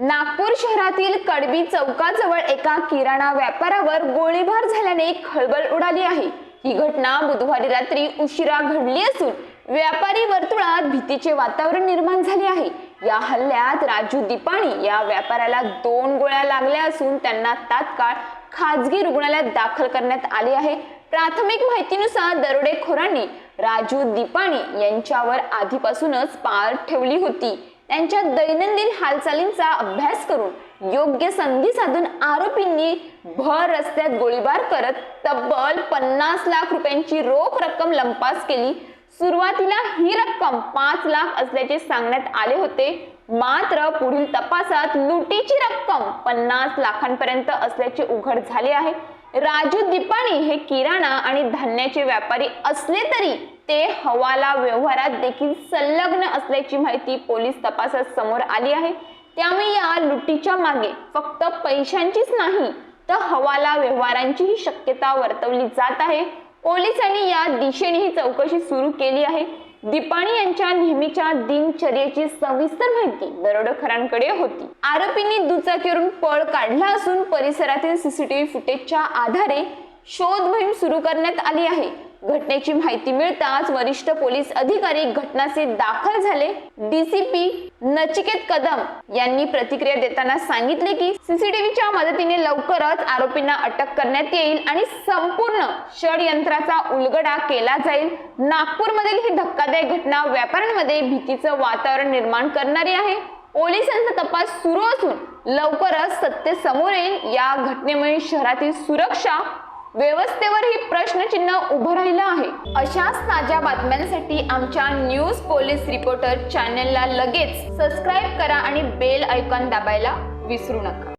नागपूर शहरातील कडबी चौकाजवळ एका किराणा व्यापारावर गोळीबार झाल्याने खळबळ उडाली आहे. ही घटना बुधवारी रात्री उशिरा घडली असून व्यापारी वर्तुळात भीतीचे वातावरण निर्माण झाले आहे. या हल्ल्यात राजू दिपाणी या व्यापाऱ्याला दोन गोळ्या लागल्या असून त्यांना तात्काळ खाजगी रुग्णालयात दाखल करण्यात आले आहे. प्राथमिक माहितीनुसार दरोडेखोरांनी राजू दिपाणी यांच्यावर आधीपासूनच पार ठेवली होती. त्यांच्या दैनंदिन हालचालींचा अभ्यास करून योग्य संधी साधून आरोपींनी भर रस्त्यात गोळीबार करत तब्बल पन्नास लाख रुपयांची रोख रक्कम लंपास केली. सुरुवातीला ही रक्कम पाच लाख असल्याचे सांगण्यात आले होते. मात्र पुढील तपासात लुटीची रक्कम पन्नास लाखांपर्यंत असल्याचे उघड झाले आहे. राजू दिपाणी हे किराणा आणि धान्याचे व्यापारी असले तरी ते हवाला व्यवहारात देखील संलग्न असल्याची माहिती पोलीस तपासात समोर आली आहे. त्यामुळे या लुटीच्या मागे फक्त पैशांचीच नाही तर हवाला व्यवहारांचीही शक्यता वर्तवली जात आहे. पोलिसांनी या दिशेने ही चौकशी सुरू केली आहे. दीपाणी यांच्या नेहमीच्या दिनचर्येची सविस्तर माहिती दरोडेखोरांकडे होती. आरोपींनी दुचाकीवरून पळ काढला असून परिसरातील सीसीटीव्ही फुटेजच्या आधारे शोध मोहीम सुरू करण्यात आली आहे. घटनेची माहिती मिळताच वरिष्ठ पोलीस अधिकारी घटनास्थळी दाखल झाले. डीसीपी नचिकेत कदम यांनी प्रतिक्रिया देताना सांगितले की सीसीटीव्हीच्या मदतीने लवकरच आरोपींना अटक करण्यात येईल आणि संपूर्ण षडयंत्राचा उलगडा केला जाईल. नागपूरमधील ही धक्कादायक घटना व्यापाऱ्यांमध्ये भीतीचं वातावरण निर्माण करणारी आहे. पोलिसांचा तपास सुरू असून लवकरच सत्य समोर येईल. या घटनेमुळे शहरातील सुरक्षा व्यवस्थेवरही प्रश्नचिन्ह उभं राहिलं आहे. अशाच ताज्या बातम्यांसाठी आमच्या न्यूज पोलीस रिपोर्टर चॅनलला लगेच सबस्क्राईब करा आणि बेल ऐकॉन दाबायला विसरू नका.